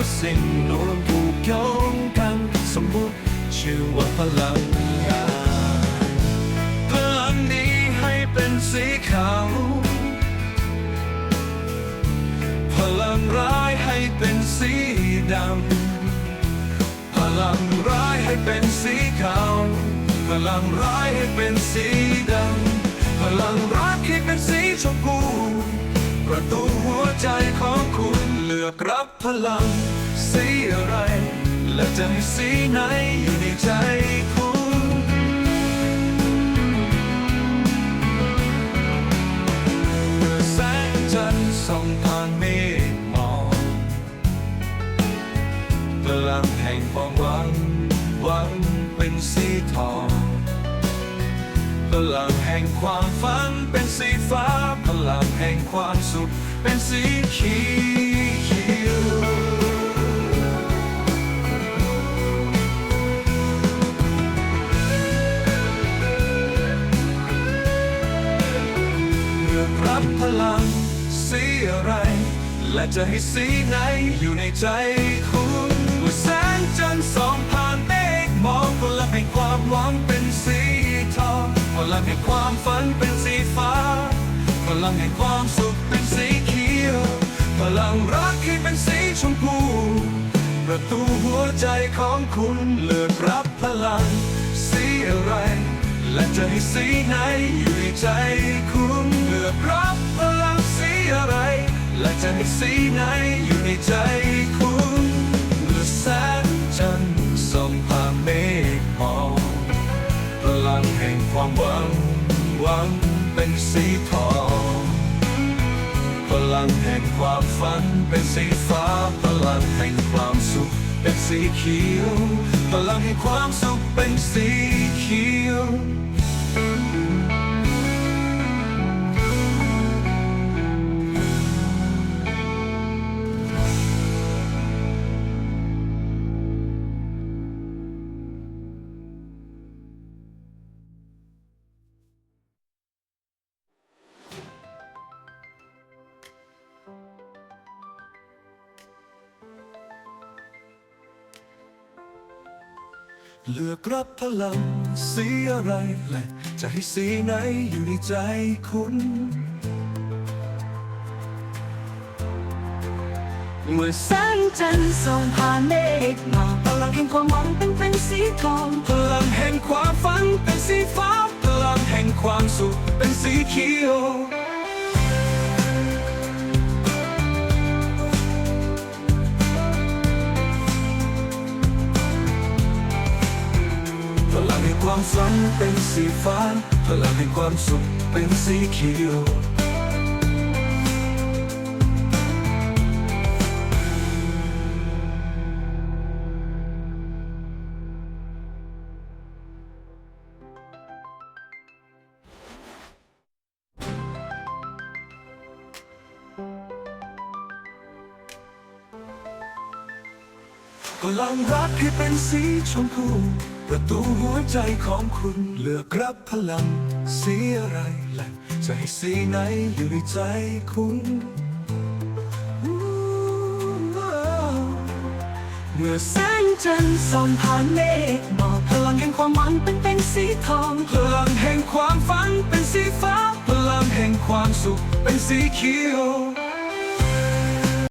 ก็สิ้นรวมผูกโยงกันสมมุติชื่อว่าพลังงานพลังนี้ให้เป็นสีขาว พลังร้ายให้เป็นสีดำ พลังร้ายให้เป็นสีขาว พลังร้ายให้เป็นสีดำ พลังรักให้เป็นสีชมพู ประตูหัวใจของ อกรับพลัง สีอะไร และจะให้สีไหนอยู่ในใจคุณเมื่อแสงจันทร์ส่องผ่านเมฆหมอกพลังแห่งความหวังหวังเป็นสีทองพลังแห่งความฝันเป็นสีฟ้า พลังแห่งความสุขเป็นสีเขียว รับพลัง สีอะไร และจะให้สีไหนอยู่ในใจคุณเมื่อแสงจันทร์ส่องผ่านเมฆมองพลังแห่งความหวังเป็นสีทองพลังแห่งความฝันเป็นสีฟ้าพลังแห่งความสุขเป็นสีเขียวพลังรักให้เป็นสีชมพูประตูหัวใจของคุณเลือกรับพลัง สีอะไร และจะให้สีไหนอยู่ในใจคุณเลือกรับพลังสีอะไร และจะให้สีไหนอยู่ในใจคุณเมื่อแสงจันทร์ส่องผ่านเมฆหมอกพลังแห่งความหวังหวังเป็นสีทองพลังแห่งความฝันเป็นสีฟ้าพลังแห่งความสุขเป็นสีเขียวพลังแห่งความสุข เป็ เลือกรับพลังสีอะไรและจะให้สีไหนอยู่ในใจคุณเมื่อแสงจันทร์ส่องผ่านเมฆมอกพลังแห่งความหวังเป็นเป็นสีทองพลังแห่งความฝันเป็นสีฟ้าพลังแห่งความสุขเป็นสีเขียว ความฝันเป็นสีฟ้าพลังแห่งความสุขเป็นสีเขียว พลังรักให้เป็นสีชมพู ประตูหัวใจของคุณเลือกรับพลัง สีอะไรและจะให้สีไหนอยู่ในใจคุณอู้ว้าวเมื่อแสงจันทร์ส่องผ่านเมฆหมอกพลังแห่งความหวังเป็นเป็นสีทอง พลังแห่งความฝันเป็นสีฟ้า พลังแห่งความสุขเป็นสีเขียว